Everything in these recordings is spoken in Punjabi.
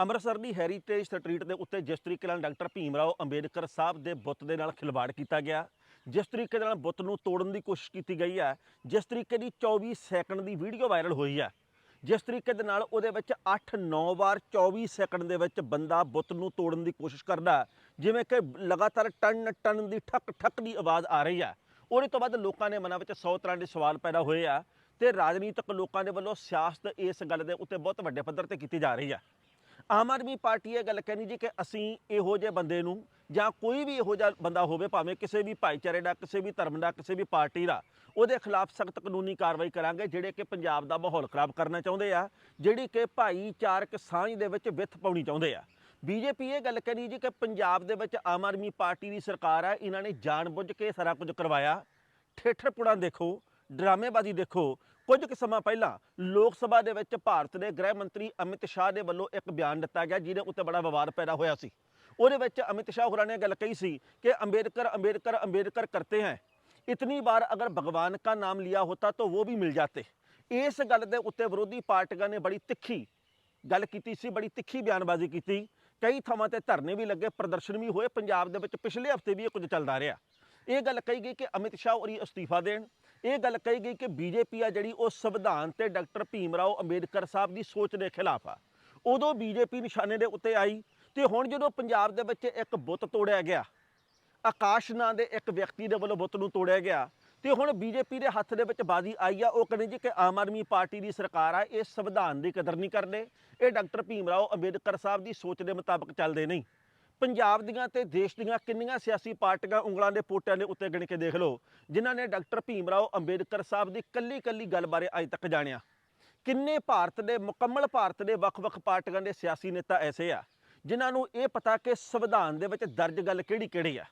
ਅੰਮ੍ਰਿਤਸਰ ਦੀ ਹੈਰੀਟੇਜ ਸਟਰੀਟ ਦੇ ਉੱਤੇ ਜਿਸ ਤਰੀਕੇ ਨਾਲ ਡਾਕਟਰ ਭੀਮ ਰਾਓ ਅੰਬੇਦਕਰ ਸਾਹਿਬ ਦੇ ਬੁੱਤ ਦੇ ਨਾਲ ਖਿਲਵਾੜ ਕੀਤਾ ਗਿਆ, ਜਿਸ ਤਰੀਕੇ ਨਾਲ ਬੁੱਤ ਨੂੰ ਤੋੜਨ ਦੀ ਕੋਸ਼ਿਸ਼ ਕੀਤੀ ਗਈ ਹੈ, ਜਿਸ ਤਰੀਕੇ ਦੀ 24 ਸੈਕਿੰਡ ਦੀ ਵੀਡੀਓ ਵਾਇਰਲ ਹੋਈ ਹੈ, ਜਿਸ ਤਰੀਕੇ ਦੇ ਨਾਲ ਉਹਦੇ ਵਿੱਚ 8-9 ਵਾਰ 24 ਸੈਕਿੰਡ ਦੇ ਵਿੱਚ ਬੰਦਾ ਬੁੱਤ ਨੂੰ ਤੋੜਨ ਦੀ ਕੋਸ਼ਿਸ਼ ਕਰਦਾ ਜਿਵੇਂ ਕਿ ਲਗਾਤਾਰ ਟਨ ਟਨ ਦੀ ਠੱਕ ਠੱਕ ਦੀ ਆਵਾਜ਼ ਆ ਰਹੀ ਹੈ। ਉਹਦੇ ਤੋਂ ਬਾਅਦ ਲੋਕਾਂ ਦੇ ਮਨਾਂ ਵਿੱਚ 100 ਤਰ੍ਹਾਂ ਦੇ ਸਵਾਲ ਪੈਦਾ ਹੋਏ ਆ ਤੇ ਰਾਜਨੀਤਿਕ ਲੋਕਾਂ ਦੇ ਵੱਲੋਂ ਸਿਆਸਤ ਇਸ ਗੱਲ ਦੇ ਉੱਤੇ ਬਹੁਤ ਵੱਡੇ ਪੱਧਰ ਤੇ ਕੀਤੀ ਜਾ ਰਹੀ ਹੈ। ਆਮ ਆਦਮੀ ਪਾਰਟੀ ਇਹ ਗੱਲ ਕਹਿੰਦੀ ਜੀ ਕਿ ਅਸੀਂ ਇਹੋ ਜਿਹੇ ਬੰਦੇ ਨੂੰ ਜਾਂ ਕੋਈ ਵੀ ਇਹੋ ਜਿਹਾ ਬੰਦਾ ਹੋਵੇ, ਭਾਵੇਂ ਕਿਸੇ ਵੀ ਭਾਈਚਾਰੇ ਦਾ, ਕਿਸੇ ਵੀ ਧਰਮ ਦਾ, ਕਿਸੇ ਵੀ ਪਾਰਟੀ ਦਾ, ਉਹਦੇ ਖਿਲਾਫ ਸਖਤ ਕਾਨੂੰਨੀ ਕਾਰਵਾਈ ਕਰਾਂਗੇ, ਜਿਹੜੇ ਕਿ ਪੰਜਾਬ ਦਾ ਮਾਹੌਲ ਖਰਾਬ ਕਰਨਾ ਚਾਹੁੰਦੇ ਆ, ਜਿਹੜੀ ਕਿ ਭਾਈਚਾਰਕ ਸਾਂਝ ਦੇ ਵਿੱਚ ਵਿੱਥ ਪਾਉਣੀ ਚਾਹੁੰਦੇ ਆ। ਬੀਜੇਪੀ ਇਹ ਗੱਲ ਕਹਿੰਦੀ ਜੀ ਕਿ ਪੰਜਾਬ ਦੇ ਵਿੱਚ ਆਮ ਆਦਮੀ ਪਾਰਟੀ ਦੀ ਸਰਕਾਰ ਆ, ਇਹਨਾਂ ਨੇ ਜਾਣਬੁੱਝ ਕੇ ਸਾਰਾ ਕੁਝ ਕਰਵਾਇਆ। ਠੇਠਰਪੁਣਾ ਦੇਖੋ, ਡਰਾਮੇਬਾਜ਼ੀ ਦੇਖੋ ਕੁਝ ਕੁ ਸਮਾਂ ਪਹਿਲਾਂ ਲੋਕ ਸਭਾ ਦੇ ਵਿੱਚ ਭਾਰਤ ਦੇ ਗ੍ਰਹਿ ਮੰਤਰੀ ਅਮਿਤ ਸ਼ਾਹ ਦੇ ਵੱਲੋਂ ਇੱਕ ਬਿਆਨ ਦਿੱਤਾ ਗਿਆ, ਜਿਹਦੇ ਉੱਤੇ ਬੜਾ ਵਿਵਾਦ ਪੈਦਾ ਹੋਇਆ ਸੀ। ਉਹਦੇ ਵਿੱਚ ਅਮਿਤ ਸ਼ਾਹ ਹੋਰਾਂ ਨੇ ਗੱਲ ਕਹੀ ਸੀ ਕਿ ਅੰਬੇਦਕਰ ਅੰਬੇਦਕਰ ਅੰਬੇਦਕਰ ਕਰਤੇ ਹੈ। ਇਤਨੀ ਵਾਰ ਅਗਰ ਭਗਵਾਨ ਦਾ ਨਾਮ ਲਿਆ ਹੋਤਾ ਤਾਂ ਉਹ ਵੀ ਮਿਲ ਜਾਤੇ। ਇਸ ਗੱਲ ਦੇ ਉੱਤੇ ਵਿਰੋਧੀ ਪਾਰਟੀਆਂ ਨੇ ਬੜੀ ਤਿੱਖੀ ਗੱਲ ਕੀਤੀ ਸੀ, ਬੜੀ ਤਿੱਖੀ ਬਿਆਨਬਾਜ਼ੀ ਕੀਤੀ। ਕਈ ਥਾਵਾਂ ਤੇ ਧਰਨੇ ਵੀ ਲੱਗੇ, ਪ੍ਰਦਰਸ਼ਨ ਵੀ ਹੋਏ। ਪੰਜਾਬ ਦੇ ਵਿੱਚ ਪਿਛਲੇ ਹਫ਼ਤੇ ਵੀ ਇਹ ਕੁਝ ਚੱਲਦਾ ਰਿਹਾ। ਇਹ ਗੱਲ ਕਹੀ ਗਈ ਕਿ ਅਮਿਤ ਸ਼ਾਹ ਹੋਰੀ ਅਸਤੀਫਾ ਦੇਣ। ਇਹ ਗੱਲ ਕਹੀ ਗਈ ਕਿ ਬੀਜੇਪੀ ਆ ਜਿਹੜੀ ਉਹ ਸੰਵਿਧਾਨ ਤੇ ਡਾਕਟਰ ਭੀਮ ਰਾਓ ਅੰਬੇਦਕਰ ਸਾਹਿਬ ਦੀ ਸੋਚ ਦੇ ਖਿਲਾਫ ਆ। ਉਦੋਂ ਬੀਜੇਪੀ ਨਿਸ਼ਾਨੇ ਦੇ ਉੱਤੇ ਆਈ ਤੇ ਹੁਣ ਜਦੋਂ ਪੰਜਾਬ ਦੇ ਵਿੱਚ ਇੱਕ ਬੁੱਤ ਤੋੜਿਆ ਗਿਆ, ਆਕਾਸ਼ ਨਾਂ ਦੇ ਇੱਕ ਵਿਅਕਤੀ ਦੇ ਵੱਲੋਂ ਬੁੱਤ ਨੂੰ ਤੋੜਿਆ ਗਿਆ ਤੇ ਹੁਣ ਬੀਜੇਪੀ ਦੇ ਹੱਥ ਦੇ ਵਿੱਚ ਬਾਜ਼ੀ ਆਈ ਆ, ਉਹ ਕਹਿੰਦੇ ਜੀ ਕਿ ਆਮ ਆਦਮੀ ਪਾਰਟੀ ਦੀ ਸਰਕਾਰ ਆ, ਇਹ ਸੰਵਿਧਾਨ ਦੀ ਕਦਰ ਨਹੀਂ ਕਰਦੇ। ਇਹ ਡਾਕਟਰ ਭੀਮ ਰਾਓ ਅੰਬੇਦਕਰ ਸਾਹਿਬ ਦੀ ਸੋਚ ਦੇ ਮੁਤਾਬਕ ਚੱਲਦੇ ਨਹੀਂ। ਪੰਜਾਬ ਦੀਆਂ ਤੇ ਦੇਸ਼ ਦੀਆਂ ਕਿੰਨੀਆਂ ਸਿਆਸੀ ਪਾਰਟੀਆਂ ਉਂਗਲਾਂ ਦੇ ਪੋਟਿਆਂ ਦੇ ਉੱਤੇ ਗਿਣ ਕੇ ਦੇਖ ਲਓ, ਜਿਨ੍ਹਾਂ ਨੇ ਡਾਕਟਰ ਭੀਮ ਰਾਓ ਅੰਬੇਦਕਰ ਸਾਹਿਬ ਦੀ ਕੱਲੀ ਕੱਲੀ ਗੱਲ ਬਾਰੇ ਅੱਜ ਤੱਕ ਜਾਣਿਆ। ਕਿੰਨੇ ਭਾਰਤ ਦੇ, ਮੁਕੰਮਲ ਭਾਰਤ ਦੇ ਵੱਖ-ਵੱਖ ਪਾਰਟੀਆਂ ਦੇ ਸਿਆਸੀ ਨੇਤਾ ਐਸੇ ਆ, ਜਿਨ੍ਹਾਂ ਨੂੰ ਇਹ ਪਤਾ ਕਿ ਸੰਵਿਧਾਨ ਦੇ ਵਿੱਚ ਦਰਜ ਗੱਲ ਕਿਹੜੀ-ਕਿਹੜੀ ਆ।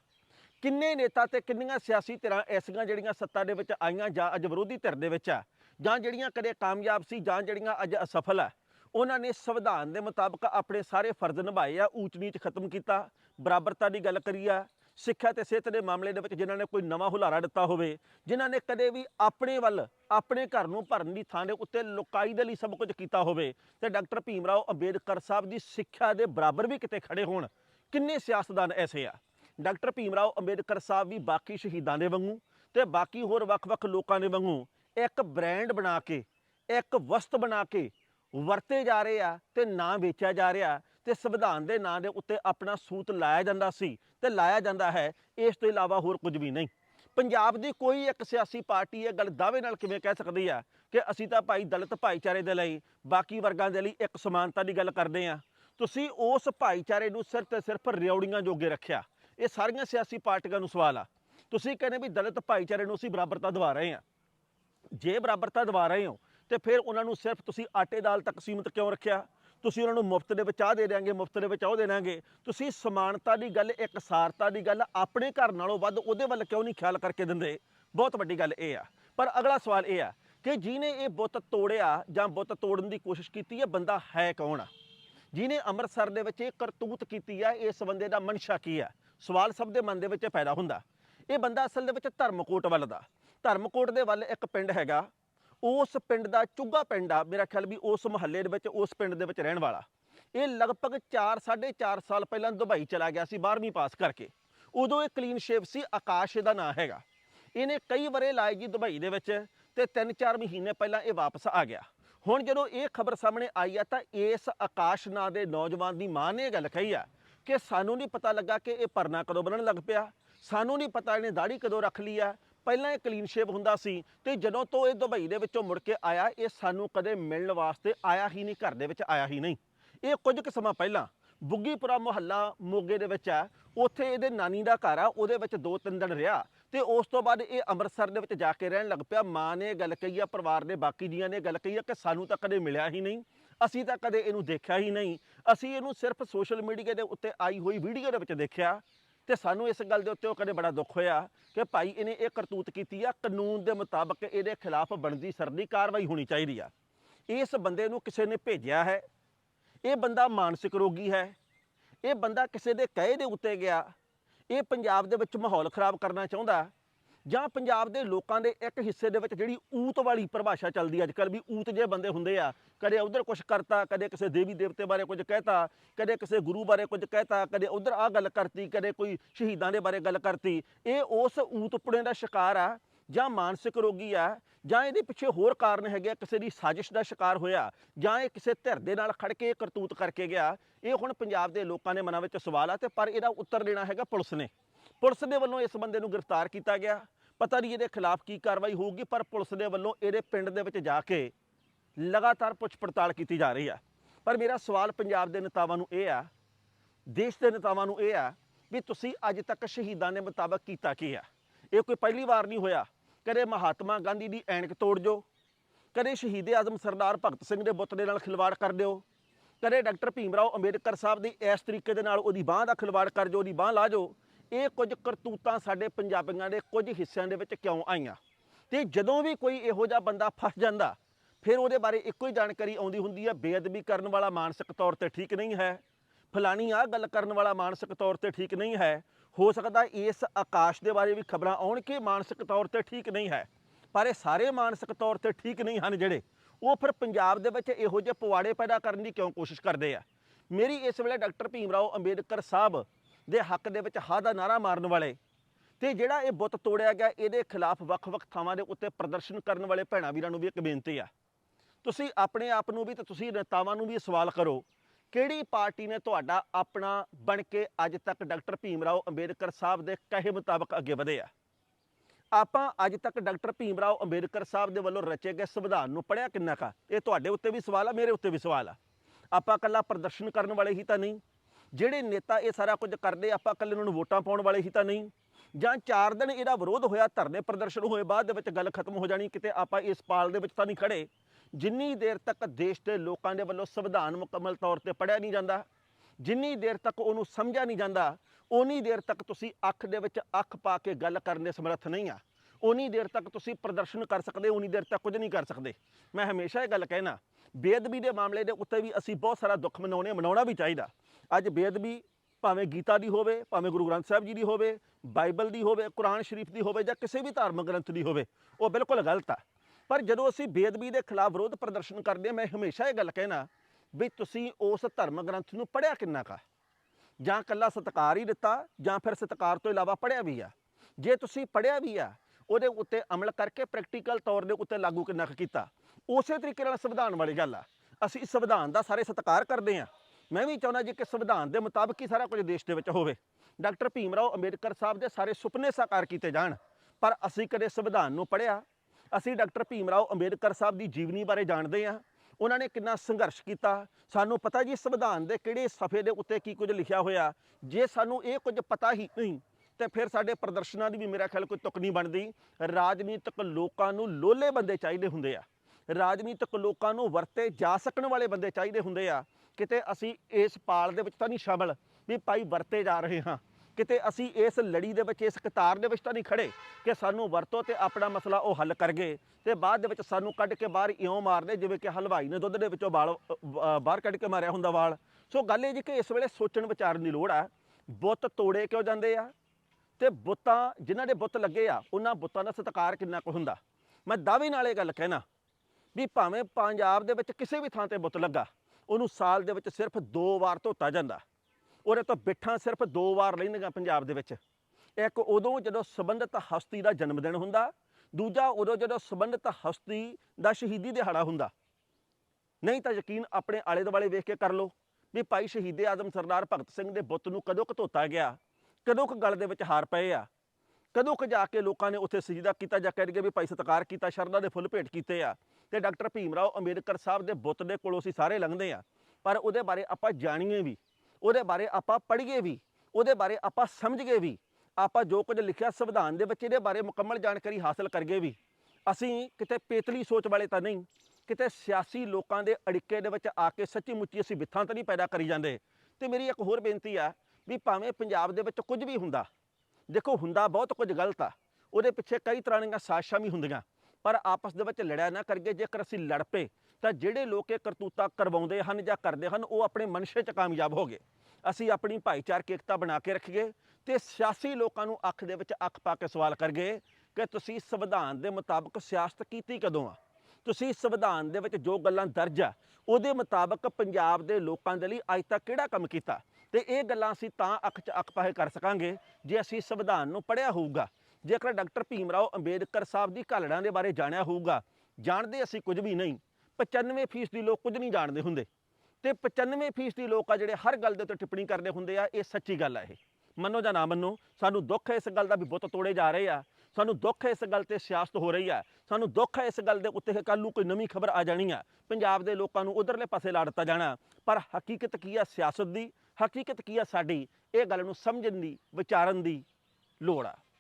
ਕਿੰਨੇ ਨੇਤਾ ਤੇ ਕਿੰਨੀਆਂ ਸਿਆਸੀ ਧਿਰਾਂ ਐਸੀਆਂ ਜਿਹੜੀਆਂ ਸੱਤਾ ਦੇ ਵਿੱਚ ਆਈਆਂ ਜਾਂ ਅੱਜ ਵਿਰੋਧੀ ਧਿਰ ਦੇ ਵਿੱਚ ਆ, ਜਾਂ ਜਿਹੜੀਆਂ ਕਦੇ ਕਾਮਯਾਬ ਸੀ ਜਾਂ ਜਿਹੜੀਆਂ ਅੱਜ ਅਸਫਲ ਆ ਉਹਨਾਂ ਨੇ ਸੰਵਿਧਾਨ ਦੇ ਮੁਤਾਬਕ ਆਪਣੇ ਸਾਰੇ ਫਰਜ਼ ਨਿਭਾਏ ਆ, ਊਚ ਨੀਚ ਖਤਮ ਕੀਤਾ, ਬਰਾਬਰਤਾ ਦੀ ਗੱਲ ਕਰੀ ਆ, ਸਿੱਖਿਆ ਤੇ ਸਿਹਤ ਦੇ ਮਾਮਲੇ ਦੇ ਵਿੱਚ ਜਿਨ੍ਹਾਂ ਨੇ ਕੋਈ ਨਵਾਂ ਹੁਲਾਰਾ ਦਿੱਤਾ ਹੋਵੇ, ਜਿਨ੍ਹਾਂ ਨੇ ਕਦੇ ਵੀ ਆਪਣੇ ਵੱਲ, ਆਪਣੇ ਘਰ ਨੂੰ ਭਰਨ ਦੀ ਥਾਂ ਦੇ ਉੱਤੇ ਲੁਕਾਈ ਦੇ ਲਈ ਸਭ ਕੁਝ ਕੀਤਾ ਹੋਵੇ, ਤੇ ਡਾਕਟਰ ਭੀਮ ਰਾਓ ਅੰਬੇਦਕਰ ਸਾਹਿਬ ਦੀ ਸਿੱਖਿਆ ਦੇ ਬਰਾਬਰ ਵੀ ਕਿਤੇ ਖੜੇ ਹੋਣ, ਕਿੰਨੇ ਸਿਆਸਤਦਾਨ ਐਸੇ ਆ? ਡਾਕਟਰ ਭੀਮ ਰਾਓ ਅੰਬੇਦਕਰ ਸਾਹਿਬ ਵੀ ਬਾਕੀ ਸ਼ਹੀਦਾਂ ਦੇ ਵਾਂਗੂ ਤੇ ਬਾਕੀ ਹੋਰ ਵੱਖ-ਵੱਖ ਲੋਕਾਂ ਦੇ ਵਾਂਗੂ ਇੱਕ ਬ੍ਰਾਂਡ ਬਣਾ ਕੇ, ਇੱਕ ਵਸਤ ਬਣਾ ਕੇ ਵਰਤੇ ਜਾ ਰਹੇ ਆ ਤੇ ਨਾਂ ਵੇਚਿਆ ਜਾ ਰਿਹਾ ਤੇ ਸੰਵਿਧਾਨ ਦੇ ਨਾਂ ਦੇ ਉੱਤੇ ਆਪਣਾ ਸੂਤ ਲਾਇਆ ਜਾਂਦਾ ਸੀ ਤੇ ਲਾਇਆ ਜਾਂਦਾ ਹੈ, ਇਸ ਤੋਂ ਇਲਾਵਾ ਹੋਰ ਕੁਝ ਵੀ ਨਹੀਂ। ਪੰਜਾਬ ਦੀ ਕੋਈ ਇੱਕ ਸਿਆਸੀ ਪਾਰਟੀ ਇਹ ਗੱਲ ਦਾਅਵੇ ਨਾਲ ਕਿਵੇਂ ਕਹਿ ਸਕਦੀ ਆ ਕਿ ਅਸੀਂ ਤਾਂ ਭਾਈ ਦਲਿਤ ਭਾਈਚਾਰੇ ਦੇ ਲਈ, ਬਾਕੀ ਵਰਗਾਂ ਦੇ ਲਈ ਇੱਕ ਸਮਾਨਤਾ ਦੀ ਗੱਲ ਕਰਦੇ ਆ। ਤੁਸੀਂ ਉਸ ਭਾਈਚਾਰੇ ਨੂੰ ਸਿਰਫ ਤੇ ਸਿਰਫ ਰਿਉੜੀਆਂ ਜੋਗੇ ਰੱਖਿਆ। ਇਹ ਸਾਰੀਆਂ ਸਿਆਸੀ ਪਾਰਟੀਆਂ ਨੂੰ ਸਵਾਲ ਆ। ਤੁਸੀਂ ਕਹਿੰਦੇ ਵੀ ਦਲਿਤ ਭਾਈਚਾਰੇ ਨੂੰ ਅਸੀਂ ਬਰਾਬਰਤਾ ਦਿਵਾ ਰਹੇ ਆ। ਜੇ ਬਰਾਬਰਤਾ ਦਿਵਾ ਰਹੇ ਹੋ ਤੇ ਫਿਰ ਉਹਨਾਂ ਨੂੰ ਸਿਰਫ ਤੁਸੀਂ ਆਟੇ ਦਾਲ ਤੱਕ ਸੀਮਿਤ ਕਿਉਂ ਰੱਖਿਆ? ਤੁਸੀਂ ਉਹਨਾਂ ਨੂੰ ਮੁਫਤ ਦੇ ਵਿੱਚ ਆਹ ਦੇ ਦਿਆਂਗੇ, ਮੁਫਤ ਦੇ ਵਿੱਚ ਉਹ ਦੇ ਦਾਂਗੇ ਤੁਸੀਂ ਸਮਾਨਤਾ ਦੀ ਗੱਲ, ਇਕਸਾਰਤਾ ਦੀ ਗੱਲ ਆਪਣੇ ਘਰ ਨਾਲੋਂ ਵੱਧ ਉਹਦੇ ਵੱਲ ਕਿਉਂ ਨਹੀਂ ਖਿਆਲ ਕਰਕੇ ਦਿੰਦੇ? ਬਹੁਤ ਵੱਡੀ ਗੱਲ ਇਹ ਆ। ਪਰ ਅਗਲਾ ਸਵਾਲ ਇਹ ਆ ਕਿ ਜਿਹਨੇ ਇਹ ਬੁੱਤ ਤੋੜਿਆ ਜਾਂ ਬੁੱਤ ਤੋੜਨ ਦੀ ਕੋਸ਼ਿਸ਼ ਕੀਤੀ ਹੈ, ਬੰਦਾ ਹੈ ਕੌਣ ਆ? ਜਿਹਨੇ ਅੰਮ੍ਰਿਤਸਰ ਦੇ ਵਿੱਚ ਇਹ ਕਰਤੂਤ ਕੀਤੀ ਆ, ਇਸ ਬੰਦੇ ਦਾ ਮਨਸ਼ਾ ਕੀ ਆ? ਸਵਾਲ ਸਭ ਦੇ ਮਨ ਦੇ ਵਿੱਚ ਪੈਦਾ ਹੁੰਦਾ। ਇਹ ਬੰਦਾ ਅਸਲ ਦੇ ਵਿੱਚ ਧਰਮਕੋਟ ਵੱਲ ਦਾ। ਧਰਮਕੋਟ ਦੇ ਵੱਲ ਇੱਕ ਪਿੰਡ ਹੈਗਾ। ਉਸ ਪਿੰਡ ਦਾ ਚੁੱਗਾ ਪਿੰਡ ਆ, ਮੇਰਾ ਖਿਆਲ ਵੀ ਉਸ ਮੁਹੱਲੇ ਦੇ ਵਿੱਚ, ਉਸ ਪਿੰਡ ਦੇ ਵਿੱਚ ਰਹਿਣ ਵਾਲਾ। ਇਹ ਲਗਭਗ 4 4.5 ਸਾਲ ਪਹਿਲਾਂ ਦੁਬਈ ਚਲਾ ਗਿਆ ਸੀ 12ਵੀਂ ਪਾਸ ਕਰਕੇ। ਉਦੋਂ ਇਹ ਕਲੀਨ ਸ਼ੇਪ ਸੀ, ਆਕਾਸ਼ ਇਹਦਾ ਨਾਂ ਹੈਗਾ। ਇਹਨੇ ਕਈ ਵਰੇ ਲਾਏ ਜੀ ਦੁਬਈ ਦੇ ਵਿੱਚ ਤੇ 3-4 ਮਹੀਨੇ ਪਹਿਲਾਂ ਇਹ ਵਾਪਸ ਆ ਗਿਆ। ਹੁਣ ਜਦੋਂ ਇਹ ਖਬਰ ਸਾਹਮਣੇ ਆਈ ਆ, ਤਾਂ ਇਸ ਆਕਾਸ਼ ਨਾਂ ਦੇ ਨੌਜਵਾਨ ਦੀ ਮਾਂ ਨੇ ਇਹ ਗੱਲ ਕਹੀ ਆ ਕਿ ਸਾਨੂੰ ਨਹੀਂ ਪਤਾ ਲੱਗਾ ਕਿ ਇਹ ਪਰਨਾ ਕਦੋਂ ਬਣਨ ਲੱਗ ਪਿਆ। ਸਾਨੂੰ ਨਹੀਂ ਪਤਾ ਇਹਨੇ ਦਾੜੀ ਕਦੋਂ ਰੱਖ ਲਈ ਆ। ਪਹਿਲਾਂ ਇਹ ਕਲੀਨ ਸ਼ੇਪ ਹੁੰਦਾ ਸੀ ਤੇ ਜਦੋਂ ਤੋਂ ਇਹ ਦੁਬਈ ਦੇ ਵਿੱਚੋਂ ਮੁੜ ਕੇ ਆਇਆ, ਇਹ ਸਾਨੂੰ ਕਦੇ ਮਿਲਣ ਵਾਸਤੇ ਆਇਆ ਹੀ ਨਹੀਂ, ਘਰ ਦੇ ਵਿੱਚ ਆਇਆ ਹੀ ਨਹੀਂ। ਇਹ ਕੁਝ ਕੁ ਸਮਾਂ ਪਹਿਲਾਂ ਬੁੱਗੀਪੁਰਾ ਮੁਹੱਲਾ ਮੋਗੇ ਦੇ ਵਿੱਚ ਆ ਉੱਥੇ ਇਹਦੇ ਨਾਨੀ ਦਾ ਘਰ ਆ, ਉਹਦੇ ਵਿੱਚ ਦੋ ਤਿੰਨ ਦਿਨ ਰਿਹਾ ਤੇ ਉਸ ਤੋਂ ਬਾਅਦ ਇਹ ਅੰਮ੍ਰਿਤਸਰ ਦੇ ਵਿੱਚ ਜਾ ਕੇ ਰਹਿਣ ਲੱਗ ਪਿਆ। ਮਾਂ ਨੇ ਇਹ ਗੱਲ ਕਹੀ ਆ, ਪਰਿਵਾਰ ਦੇ ਬਾਕੀ ਜੀਆਂ ਨੇ ਗੱਲ ਕਹੀ ਆ ਕਿ ਸਾਨੂੰ ਤਾਂ ਕਦੇ ਮਿਲਿਆ ਹੀ ਨਹੀਂ, ਅਸੀਂ ਤਾਂ ਕਦੇ ਇਹਨੂੰ ਦੇਖਿਆ ਹੀ ਨਹੀਂ। ਅਸੀਂ ਇਹਨੂੰ ਸਿਰਫ ਸੋਸ਼ਲ ਮੀਡੀਆ ਦੇ ਉੱਤੇ ਆਈ ਹੋਈ ਵੀਡੀਓ ਦੇ ਵਿੱਚ ਦੇਖਿਆ। ਤੇ ਸਾਨੂੰ ਇਸ ਗੱਲ ਦੇ ਉੱਤੇ ਉਹ ਕਦੇ ਬੜਾ ਦੁੱਖ ਹੋਇਆ ਕਿ ਭਾਈ ਇਹਨੇ ਇਹ ਕਰਤੂਤ ਕੀਤੀ ਆ, ਕਾਨੂੰਨ ਦੇ ਮੁਤਾਬਕ ਇਹਦੇ ਖਿਲਾਫ ਬਣਦੀ ਸਰਦੀ ਕਾਰਵਾਈ ਹੋਣੀ ਚਾਹੀਦੀ ਆ। ਇਸ ਬੰਦੇ ਨੂੰ ਕਿਸੇ ਨੇ ਭੇਜਿਆ ਹੈ, ਇਹ ਬੰਦਾ ਮਾਨਸਿਕ ਰੋਗੀ ਹੈ, ਇਹ ਬੰਦਾ ਕਿਸੇ ਦੇ ਕਹੇ ਦੇ ਉੱਤੇ ਗਿਆ, ਇਹ ਪੰਜਾਬ ਦੇ ਵਿੱਚ ਮਾਹੌਲ ਖਰਾਬ ਕਰਨਾ ਚਾਹੁੰਦਾ ਜਾਂ ਪੰਜਾਬ ਦੇ ਲੋਕਾਂ ਦੇ ਇੱਕ ਹਿੱਸੇ ਦੇ ਵਿੱਚ ਜਿਹੜੀ ਊਤ ਵਾਲੀ ਪਰਿਭਾਸ਼ਾ ਚੱਲਦੀ ਅੱਜ ਕੱਲ੍ਹ ਵੀ ਊਤ ਜੇ ਬੰਦੇ ਹੁੰਦੇ ਆ। ਕਦੇ ਉਧਰ ਕੁਝ ਕਰਤਾ ਕਦੇ ਕਿਸੇ ਦੇਵੀ ਦੇਵਤੇ ਬਾਰੇ ਕੁਝ ਕਹਿਤਾ ਕਦੇ ਕਿਸੇ ਗੁਰੂ ਬਾਰੇ ਕੁਝ ਕਹਿਤਾ ਕਦੇ ਉਧਰ ਆ ਗੱਲ ਕਰਤੀ ਕਦੇ ਕੋਈ ਸ਼ਹੀਦਾਂ ਦੇ ਬਾਰੇ ਗੱਲ ਕਰਤੀ। ਇਹ ਉਸ ਊਤ ਪੁੜੇ ਦਾ ਸ਼ਿਕਾਰ ਆ ਜਾਂ ਮਾਨਸਿਕ ਰੋਗੀ ਆ ਜਾਂ ਇਹਦੇ ਪਿੱਛੇ ਹੋਰ ਕਾਰਨ ਹੈਗੇ ਆ, ਕਿਸੇ ਦੀ ਸਾਜ਼ਿਸ਼ ਦਾ ਸ਼ਿਕਾਰ ਹੋਇਆ ਜਾਂ ਇਹ ਕਿਸੇ ਧਿਰ ਦੇ ਨਾਲ ਖੜ ਕੇ ਕਰਤੂਤ ਕਰਕੇ ਗਿਆ। ਇਹ ਹੁਣ ਪੰਜਾਬ ਦੇ ਲੋਕਾਂ ਦੇ ਮਨਾਂ ਵਿੱਚ ਸਵਾਲ ਆ ਤੇ ਪਰ ਇਹਦਾ ਉੱਤਰ ਦੇਣਾ ਹੈਗਾ ਪੁਲਿਸ ਨੇ। ਪੁਲਿਸ ਦੇ ਵੱਲੋਂ ਇਸ ਬੰਦੇ ਨੂੰ ਗ੍ਰਿਫਤਾਰ ਕੀਤਾ ਗਿਆ। ਪਤਾ ਨਹੀਂ ਇਹਦੇ ਖਿਲਾਫ ਕੀ ਕਾਰਵਾਈ ਹੋਊਗੀ, ਪਰ ਪੁਲਿਸ ਦੇ ਵੱਲੋਂ ਇਹਦੇ ਪਿੰਡ ਦੇ ਵਿੱਚ ਜਾ ਕੇ ਲਗਾਤਾਰ ਪੁੱਛ ਪੜਤਾਲ ਕੀਤੀ ਜਾ ਰਹੀ ਆ। ਪਰ ਮੇਰਾ ਸਵਾਲ ਪੰਜਾਬ ਦੇ ਨੇਤਾਵਾਂ ਨੂੰ ਇਹ ਆ, ਦੇਸ਼ ਦੇ ਨੇਤਾਵਾਂ ਨੂੰ ਇਹ ਆ ਵੀ ਤੁਸੀਂ ਅੱਜ ਤੱਕ ਸ਼ਹੀਦਾਂ ਦੇ ਮੁਤਾਬਕ ਕੀਤਾ ਕੀ ਆ? ਇਹ ਕੋਈ ਪਹਿਲੀ ਵਾਰ ਨਹੀਂ ਹੋਇਆ। ਕਦੇ ਮਹਾਤਮਾ ਗਾਂਧੀ ਦੀ ਐਨਕ ਤੋੜ ਜੋ ਕਦੇ ਸ਼ਹੀਦ ਆਜ਼ਮ ਸਰਦਾਰ ਭਗਤ ਸਿੰਘ ਦੇ ਬੁੱਤ ਦੇ ਨਾਲ ਖਿਲਵਾੜ ਕਰ ਦਿਓ, ਕਦੇ ਡਾਕਟਰ ਭੀਮ ਰਾਓ ਅੰਬੇਦਕਰ ਸਾਹਿਬ ਦੀ ਇਸ ਤਰੀਕੇ ਦੇ ਨਾਲ ਉਹਦੀ ਬਾਹ ਦਾ ਖਿਲਵਾੜ ਕਰ ਜੋ ਉਹਦੀ ਬਾਹ ਲਾ ਜੋ ਇਹ ਕੁਝ ਕਰਤੂਤਾਂ ਸਾਡੇ ਪੰਜਾਬੀਆਂ ਦੇ ਕੁਝ ਹਿੱਸਿਆਂ ਦੇ ਵਿੱਚ ਕਿਉਂ ਆਈਆਂ? ਤੇ ਜਦੋਂ ਵੀ ਕੋਈ ਇਹੋ ਜਿਹਾ ਬੰਦਾ ਫਸ ਜਾਂਦਾ, ਫਿਰ ਉਹਦੇ ਬਾਰੇ ਇੱਕੋ ਹੀ ਜਾਣਕਾਰੀ ਆਉਂਦੀ ਹੁੰਦੀ ਹੈ, ਬੇਅਦਬੀ ਕਰਨ ਵਾਲਾ ਮਾਨਸਿਕ ਤੌਰ ਤੇ ਠੀਕ ਨਹੀਂ ਹੈ, ਫਲਾਣੀ ਆ ਗੱਲ ਕਰਨ ਵਾਲਾ ਮਾਨਸਿਕ ਤੌਰ ਤੇ ਠੀਕ ਨਹੀਂ ਹੈ, ਹੋ ਸਕਦਾ ਇਸ ਆਕਾਸ਼ ਦੇ ਬਾਰੇ ਵੀ ਖਬਰਾਂ ਆਉਣ ਕਿ ਮਾਨਸਿਕ ਤੌਰ ਤੇ ਠੀਕ ਨਹੀਂ ਹੈ। ਪਰ ਇਹ ਸਾਰੇ ਮਾਨਸਿਕ ਤੌਰ ਤੇ ਠੀਕ ਨਹੀਂ ਹਨ ਜਿਹੜੇ, ਉਹ ਫਿਰ ਪੰਜਾਬ ਦੇ ਵਿੱਚ ਇਹੋ ਜਿਹੇ ਪਵਾੜੇ ਪੈਦਾ ਕਰਨ ਦੀ ਕਿਉਂ ਕੋਸ਼ਿਸ਼ ਕਰਦੇ ਆ? ਮੇਰੀ ਇਸ ਵੇਲੇ ਡਾਕਟਰ ਭੀਮ ਰਾਓ ਅੰਬੇਦਕਰ ਸਾਹਿਬ ਦੇ ਹੱਕ ਦੇ ਵਿੱਚ ਹਾ ਦਾ ਨਾਰਾ ਮਾਰਨ ਵਾਲੇ। ਤੇ ਜਿਹੜਾ ਇਹ ਬੁੱਤ ਤੋੜਿਆ ਗਿਆ, ਇਹਦੇ ਖਿਲਾਫ ਵੱਖ-ਵੱਖ ਥਾਵਾਂ ਦੇ ਉੱਤੇ ਪ੍ਰਦਰਸ਼ਨ ਕਰਨ ਵਾਲੇ ਭੈਣਾਂ ਵੀਰਾਂ ਨੂੰ ਵੀ ਇੱਕ ਬੇਨਤੀ ਆ। ਤੁਸੀਂ ਆਪਣੇ ਆਪ ਨੂੰ ਵੀ ਤੇ ਤੁਸੀਂ ਨੇਤਾਵਾਂ ਨੂੰ ਵੀ ਸਵਾਲ ਕਰੋ, ਕਿਹੜੀ ਪਾਰਟੀ ਨੇ ਤੁਹਾਡਾ ਆਪਣਾ ਬਣ ਕੇ ਅੱਜ ਤੱਕ ਡਾਕਟਰ ਭੀਮ ਰਾਓ ਅੰਬੇਦਕਰ ਸਾਹਿਬ ਦੇ ਕਹੇ ਮੁਤਾਬਕ ਅੱਗੇ ਵਧੇ ਆ? ਆਪਾਂ ਅੱਜ ਤੱਕ ਡਾਕਟਰ ਭੀਮ ਰਾਓ ਅੰਬੇਦਕਰ ਸਾਹਿਬ ਦੇ ਵੱਲੋਂ ਰਚੇ ਗਏ ਸੰਵਿਧਾਨ ਨੂੰ ਪੜ੍ਹਿਆ ਕਿੰਨਾ ਕਾ ਇਹ ਤੁਹਾਡੇ ਉੱਤੇ ਵੀ ਸਵਾਲ ਆ, ਮੇਰੇ ਉੱਤੇ ਵੀ ਸਵਾਲ ਆ। ਆਪਾਂ ਇਕੱਲਾ ਪ੍ਰਦਰਸ਼ਨ ਕਰਨ ਵਾਲੇ ਹੀ ਤਾਂ ਨਹੀਂ। ਜਿਹੜੇ ਨੇਤਾ ਇਹ ਸਾਰਾ ਕੁਝ ਕਰਦੇ ਆਪਾਂ ਇਕੱਲੇ ਉਹਨਾਂ ਨੂੰ ਵੋਟਾਂ ਪਾਉਣ ਵਾਲੇ ਹੀ ਤਾਂ ਨਹੀਂ। ਜਾਂ 4 ਦਿਨ ਇਹਦਾ ਵਿਰੋਧ ਹੋਇਆ, ਧਰਨੇ ਪ੍ਰਦਰਸ਼ਨ ਹੋਏ, ਬਾਅਦ ਦੇ ਵਿੱਚ ਗੱਲ ਖਤਮ ਹੋ ਜਾਣੀ, ਕਿਤੇ ਆਪਾਂ ਇਸ ਪਾਲ ਦੇ ਵਿੱਚ ਤਾਂ ਨਹੀਂ ਖੜੇ। ਜਿੰਨੀ ਦੇਰ ਤੱਕ ਦੇਸ਼ ਦੇ ਲੋਕਾਂ ਦੇ ਵੱਲੋਂ ਸੰਵਿਧਾਨ ਮੁਕੰਮਲ ਤੌਰ ਤੇ ਪੜ੍ਹਿਆ ਨਹੀਂ ਜਾਂਦਾ, ਜਿੰਨੀ ਦੇਰ ਤੱਕ ਉਹਨੂੰ ਸਮਝਿਆ ਨਹੀਂ ਜਾਂਦਾ ਉਨੀ ਦੇਰ ਤੱਕ ਤੁਸੀਂ ਅੱਖ ਦੇ ਵਿੱਚ ਅੱਖ ਪਾ ਕੇ ਗੱਲ ਕਰਨ ਦੇ ਸਮਰੱਥ ਨਹੀਂ ਆ। ਉਨੀ ਦੇਰ ਤੱਕ ਤੁਸੀਂ ਪ੍ਰਦਰਸ਼ਨ ਕਰ ਸਕਦੇ ਉਨੀ ਦੇਰ ਤੱਕ ਕੁਝ ਨਹੀਂ ਕਰ ਸਕਦੇ। ਮੈਂ ਹਮੇਸ਼ਾ ਇਹ ਗੱਲ ਕਹਿਣਾ ਬੇਅਦਬੀ ਦੇ ਮਾਮਲੇ ਦੇ ਉੱਤੇ ਵੀ ਅਸੀਂ ਬਹੁਤ ਸਾਰਾ ਦੁੱਖ ਮਨਾਉਣੇ ਮਨਾਉਣਾ ਵੀ ਚਾਹੀਦਾ। ਅੱਜ ਬੇਅਦਬੀ ਭਾਵੇਂ ਗੀਤਾ ਦੀ ਹੋਵੇ, ਭਾਵੇਂ ਗੁਰੂ ਗ੍ਰੰਥ ਸਾਹਿਬ ਜੀ ਦੀ ਹੋਵੇ, ਬਾਈਬਲ ਦੀ ਹੋਵੇ, ਕੁਰਾਨ ਸ਼ਰੀਫ ਦੀ ਹੋਵੇ ਜਾਂ ਕਿਸੇ ਵੀ ਧਾਰਮਿਕ ਗ੍ਰੰਥ ਦੀ ਹੋਵੇ, ਉਹ ਬਿਲਕੁਲ ਗਲਤ ਆ। ਪਰ ਜਦੋਂ ਅਸੀਂ ਬੇਅਦਬੀ ਦੇ ਖਿਲਾਫ ਵਿਰੋਧ ਪ੍ਰਦਰਸ਼ਨ ਕਰਦੇ ਮੈਂ ਹਮੇਸ਼ਾ ਇਹ ਗੱਲ ਕਹਿਣਾ ਵੀ ਤੁਸੀਂ ਉਸ ਧਰਮ ਗ੍ਰੰਥ ਨੂੰ ਪੜ੍ਹਿਆ ਕਿੰਨਾ ਕਾ ਜਾਂ ਕੱਲਾ ਸਤਕਾਰ ਹੀ ਦਿੱਤਾ, ਜਾਂ ਫਿਰ ਸਤਕਾਰ ਤੋਂ ਇਲਾਵਾ ਪੜ੍ਹਿਆ ਵੀ ਆ? ਜੇ ਤੁਸੀਂ ਪੜ੍ਹਿਆ ਵੀ ਆ, ਉਹਦੇ ਉੱਤੇ ਅਮਲ ਕਰਕੇ ਪ੍ਰੈਕਟੀਕਲ ਤੌਰ ਦੇ ਉੱਤੇ ਲਾਗੂ ਕਿੰਨਾ ਕੁ ਕੀਤਾ? ਉਸੇ ਤਰੀਕੇ ਨਾਲ ਸੰਵਿਧਾਨ ਵਾਲੀ ਗੱਲ ਆ। ਅਸੀਂ ਸੰਵਿਧਾਨ ਦਾ ਸਾਰੇ ਸਤਿਕਾਰ ਕਰਦੇ ਆ ਮੈਂ ਵੀ ਚਾਹੁੰਦਾ ਜੀ ਕਿ ਸੰਵਿਧਾਨ ਦੇ ਮੁਤਾਬਕ ਹੀ ਸਾਰਾ ਕੁਝ ਦੇਸ਼ ਦੇ ਵਿੱਚ ਹੋਵੇ। ਡਾਕਟਰ ਭੀਮ ਰਾਓ ਅੰਬੇਦਕਰ ਸਾਹਿਬ ਦੇ ਸਾਰੇ ਸੁਪਨੇ ਸਾਕਾਰ ਕੀਤੇ ਜਾਣ। ਪਰ ਅਸੀਂ ਕਦੇ ਸੰਵਿਧਾਨ ਨੂੰ ਪੜ੍ਹਿਆ। ਅਸੀਂ ਡਾਕਟਰ ਭੀਮ ਰਾਓ ਅੰਬੇਦਕਰ ਸਾਹਿਬ ਦੀ ਜੀਵਨੀ ਬਾਰੇ ਜਾਣਦੇ ਆ ਉਹਨਾਂ ਨੇ ਕਿੰਨਾ ਸੰਘਰਸ਼ ਕੀਤਾ। ਸਾਨੂੰ ਪਤਾ ਜੀ ਸੰਵਿਧਾਨ ਦੇ ਕਿਹੜੇ ਸਫੇ ਦੇ ਉੱਤੇ ਕੀ ਕੁਝ ਲਿਖਿਆ ਹੋਇਆ। ਜੇ ਸਾਨੂੰ ਇਹ ਕੁਝ ਪਤਾ ਹੀ ਨਹੀਂ, ਤੇ ਫਿਰ ਸਾਡੇ ਪ੍ਰਦਰਸ਼ਨਾਂ ਦੀ ਵੀ ਮੇਰਾ ਖਿਆਲ ਕੋਈ ਤੁਕ ਨਹੀਂ ਬਣਦੀ। ਰਾਜਨੀਤਿਕ ਲੋਕਾਂ ਨੂੰ ਲੋਲੇ ਬੰਦੇ ਚਾਹੀਦੇ ਹੁੰਦੇ ਆ। ਰਾਜਨੀਤਿਕ ਲੋਕਾਂ ਨੂੰ ਵਰਤੇ ਜਾ ਸਕਣ ਵਾਲੇ ਬੰਦੇ ਚਾਹੀਦੇ ਹੁੰਦੇ ਆ। ਕਿਤੇ ਅਸੀਂ ਇਸ ਪਾਲ ਦੇ ਵਿੱਚ ਤਾਂ ਨਹੀਂ ਸ਼ਾਮਲ ਵੀ ਭਾਈ ਵਰਤੇ ਜਾ ਰਹੇ ਹਾਂ। ਕਿਤੇ ਅਸੀਂ ਇਸ ਲੜੀ ਦੇ ਵਿੱਚ, ਇਸ ਕਤਾਰ ਦੇ ਵਿੱਚ ਤਾਂ ਨਹੀਂ ਖੜੇ ਕਿ ਸਾਨੂੰ ਵਰਤੋ ਤੇ ਆਪਣਾ ਮਸਲਾ ਉਹ ਹੱਲ ਕਰ ਗਏ ਤੇ ਬਾਅਦ ਦੇ ਵਿੱਚ ਸਾਨੂੰ ਕੱਢ ਕੇ ਬਾਹਰ ਇਉਂ ਮਾਰਦੇ, ਜਿਵੇਂ ਕਿ ਹਲਵਾਈ ਨੇ ਦੁੱਧ ਦੇ ਵਿੱਚੋਂ ਵਾਲ ਬਾਹਰ ਕੱਢ ਕੇ ਮਾਰਿਆ ਹੁੰਦਾ ਵਾਲ। ਸੋ ਗੱਲ ਇਹ ਜੀ ਕਿ ਇਸ ਵੇਲੇ ਸੋਚਣ ਵਿਚਾਰਨ ਦੀ ਲੋੜ ਆ, ਬੁੱਤ ਤੋੜੇ ਕਿਉਂ ਜਾਂਦੇ ਆ? ਤੇ ਬੁੱਤਾਂ, ਜਿਨ੍ਹਾਂ ਦੇ ਬੁੱਤ ਲੱਗੇ ਆ, ਉਹਨਾਂ ਬੁੱਤਾਂ ਦਾ ਸਤਿਕਾਰ ਕਿੰਨਾ ਕੁ ਹੁੰਦਾ? ਮੈਂ ਦਾਅਵੇ ਨਾਲ ਇਹ ਗੱਲ ਕਹਿਣਾ। ਵੀ ਭਾਵੇਂ ਪੰਜਾਬ ਦੇ ਵਿੱਚ ਕਿਸੇ ਵੀ ਥਾਂ ਤੇ ਬੁੱਤ ਲੱਗਾ, ਉਹਨੂੰ ਸਾਲ ਦੇ ਵਿੱਚ ਸਿਰਫ ਦੋ ਵਾਰ ਧੋਤਾ ਜਾਂਦਾ। ਉਹਦੇ ਤੋਂ ਬਿੱਠਾਂ ਸਿਰਫ ਦੋ ਵਾਰ ਲੈਂਦੀਆਂ ਪੰਜਾਬ ਦੇ ਵਿੱਚ। ਇੱਕ ਉਦੋਂ ਜਦੋਂ ਸੰਬੰਧਿਤ ਹਸਤੀ ਦਾ ਜਨਮ ਦਿਨ ਹੁੰਦਾ, ਦੂਜਾ ਉਦੋਂ ਜਦੋਂ ਸੰਬੰਧਿਤ ਹਸਤੀ ਦਾ ਸ਼ਹੀਦੀ ਦਿਹਾੜਾ ਹੁੰਦਾ। ਨਹੀਂ ਤਾਂ ਯਕੀਨ ਆਪਣੇ ਆਲੇ ਦੁਆਲੇ ਵੇਖ ਕੇ ਕਰ ਲਓ ਵੀ ਭਾਈ ਸ਼ਹੀਦੇ ਆਜ਼ਮ ਸਰਦਾਰ ਭਗਤ ਸਿੰਘ ਦੇ ਬੁੱਤ ਨੂੰ ਕਦੋਂ ਕੁ ਧੋਤਾ ਗਿਆ, ਕਦੋਂ ਕੁ ਗਲ ਦੇ ਵਿੱਚ ਹਾਰ ਪਏ ਆ, ਕਦੋਂ ਕੁ ਜਾ ਕੇ ਲੋਕਾਂ ਨੇ ਉੱਥੇ ਸਜਦਾ ਕੀਤਾ ਜਾਂ ਕਹਿ ਗਏ ਵੀ ਭਾਈ ਸਤਿਕਾਰ ਕੀਤਾ, ਸ਼ਰਧਾ ਦੇ ਫੁੱਲ ਭੇਟ ਕੀਤੇ ਆ। ਤੇ ਡਾਕਟਰ ਭੀਮ ਰਾਓ ਅੰਬੇਦਕਰ ਸਾਹਿਬ ਦੇ ਬੁੱਤ ਦੇ ਕੋਲੋਂ ਅਸੀਂ ਸਾਰੇ ਲੰਘਦੇ ਆ ਪਰ ਉਹਦੇ ਬਾਰੇ ਆਪਾਂ ਜਾਣੀਏ ਵੀ, ਉਹਦੇ ਬਾਰੇ ਆਪਾਂ ਪੜ੍ਹੀਏ ਵੀ, ਉਹਦੇ ਬਾਰੇ ਆਪਾਂ ਸਮਝੀਏ ਵੀ, ਆਪਾਂ ਜੋ ਕੁਝ ਲਿਖਿਆ ਸੰਵਿਧਾਨ ਦੇ ਵਿੱਚ ਇਹਦੇ ਬਾਰੇ ਮੁਕੰਮਲ ਜਾਣਕਾਰੀ ਹਾਸਲ ਕਰਗੇ ਵੀ, ਅਸੀਂ ਕਿਤੇ ਪੇਤਲੀ ਸੋਚ ਵਾਲੇ ਤਾਂ ਨਹੀਂ, ਕਿਤੇ ਸਿਆਸੀ ਲੋਕਾਂ ਦੇ ਅੜਿੱਕੇ ਦੇ ਵਿੱਚ ਆ ਕੇ ਸੱਚੀ ਮੁੱਚੀ ਅਸੀਂ ਬਿੱਥਾਂ ਤਾਂ ਨਹੀਂ ਪੈਦਾ ਕਰੀ ਜਾਂਦੇ। ਤੇ ਮੇਰੀ ਇੱਕ ਹੋਰ ਬੇਨਤੀ ਆ ਵੀ ਭਾਵੇਂ ਪੰਜਾਬ ਦੇ ਵਿੱਚ ਕੁਝ ਵੀ ਹੁੰਦਾ, ਦੇਖੋ ਹੁੰਦਾ ਬਹੁਤ ਕੁਝ ਗਲਤ ਆ, ਉਹਦੇ ਪਿੱਛੇ ਕਈ ਤਰ੍ਹਾਂ ਦੀਆਂ ਸਾਜ਼ਿਸ਼ਾਂ ਵੀ ਹੁੰਦੀਆਂ। ਪਰ ਆਪਸ ਦੇ ਵਿੱਚ ਲੜਿਆ ਨਾ ਕਰਗੇ ਜੇਕਰ ਅਸੀਂ ਲੜ ਪਏ, ਤਾਂ ਜਿਹੜੇ ਲੋਕ ਇਹ ਕਰਤੂਤਾ ਕਰਵਾਉਂਦੇ ਹਨ ਜਾਂ ਕਰਦੇ ਹਨ, ਉਹ ਆਪਣੇ ਮਨਸ਼ੇ 'ਚ ਕਾਮਯਾਬ ਹੋ ਗਏ। ਅਸੀਂ ਆਪਣੀ ਭਾਈਚਾਰਕ ਏਕਤਾ ਬਣਾ ਕੇ ਰੱਖੀਏ ਤੇ ਸਿਆਸੀ ਲੋਕਾਂ ਨੂੰ ਅੱਖ ਦੇ ਵਿੱਚ ਅੱਖ ਪਾ ਕੇ ਸਵਾਲ ਕਰਗੇ ਕਿ ਤੁਸੀਂ ਸੰਵਿਧਾਨ ਦੇ ਮੁਤਾਬਕ ਸਿਆਸਤ ਕੀਤੀ ਕਦੋਂ ਆ? ਤੁਸੀਂ ਸੰਵਿਧਾਨ ਦੇ ਵਿੱਚ ਜੋ ਗੱਲਾਂ ਦਰਜ ਆ, ਉਹਦੇ ਮੁਤਾਬਕ ਪੰਜਾਬ ਦੇ ਲੋਕਾਂ ਦੇ ਲਈ ਅੱਜ ਤੱਕ ਕਿਹੜਾ ਕੰਮ ਕੀਤਾ? ਤੇ ਇਹ ਗੱਲਾਂ ਅਸੀਂ ਤਾਂ ਅੱਖ 'ਚ ਅੱਖ ਪਾਹੇ ਕਰ ਸਕਾਂਗੇ, ਜੇ ਅਸੀਂ ਸੰਵਿਧਾਨ ਨੂੰ ਪੜ੍ਹਿਆ ਹੋਊਗਾ। ਜੇਕਰ ਡਾਕਟਰ ਭੀਮ ਰਾਓ ਅੰਬੇਦਕਰ ਸਾਹਿਬ ਦੀ ਘਾਲੜਾਂ ਦੇ ਬਾਰੇ ਜਾਣਿਆ ਹੋਊਗਾ, ਜਾਣਦੇ ਅਸੀਂ ਕੁਝ ਵੀ ਨਹੀਂ। 95% ਦੀ ਲੋਕ ਕੁਝ ਨਹੀਂ ਜਾਣਦੇ ਹੁੰਦੇ। ਤੇ 95% ਦੀ ਲੋਕ ਆ ਜਿਹੜੇ ਹਰ ਗੱਲ ਦੇ ਉੱਤੇ ਟਿੱਪਣੀ ਕਰਦੇ ਹੁੰਦੇ ਆ, ਇਹ ਸੱਚੀ ਗੱਲ ਆ ਇਹ। ਮੰਨੋ ਜਾਂ ਨਾ ਮੰਨੋ, ਸਾਨੂੰ ਦੁੱਖ ਹੈ ਇਸ ਗੱਲ ਦਾ ਵੀ ਬੁੱਤ ਤੋੜੇ ਜਾ ਰਹੇ ਆ। ਸਾਨੂੰ ਦੁੱਖ ਹੈ ਇਸ ਗੱਲ ਤੇ ਸਿਆਸਤ ਹੋ ਰਹੀ ਆ। ਸਾਨੂੰ ਦੁੱਖ ਹੈ ਇਸ ਗੱਲ ਦੇ ਉੱਤੇ ਕੱਲ੍ਹ ਨੂੰ ਕੋਈ ਨਵੀਂ ਖਬਰ ਆ ਜਾਣੀ ਆ। ਪੰਜਾਬ ਦੇ ਲੋਕਾਂ ਨੂੰ ਉਧਰਲੇ ਪਾਸੇ ਲਾ ਦਿੱਤਾ ਜਾਣਾ। ਪਰ ਹਕੀਕਤ ਕੀ ਆ ਸਿਆਸਤ ਦੀ? ਹਕੀਕਤ ਕੀ ਆ ਸਾਡੀ? ਇਹ ਗੱਲ ਨੂੰ ਸਮਝਣ ਦੀ, ਵਿਚਾਰਨ ਦੀ ਲੋੜ ਆ।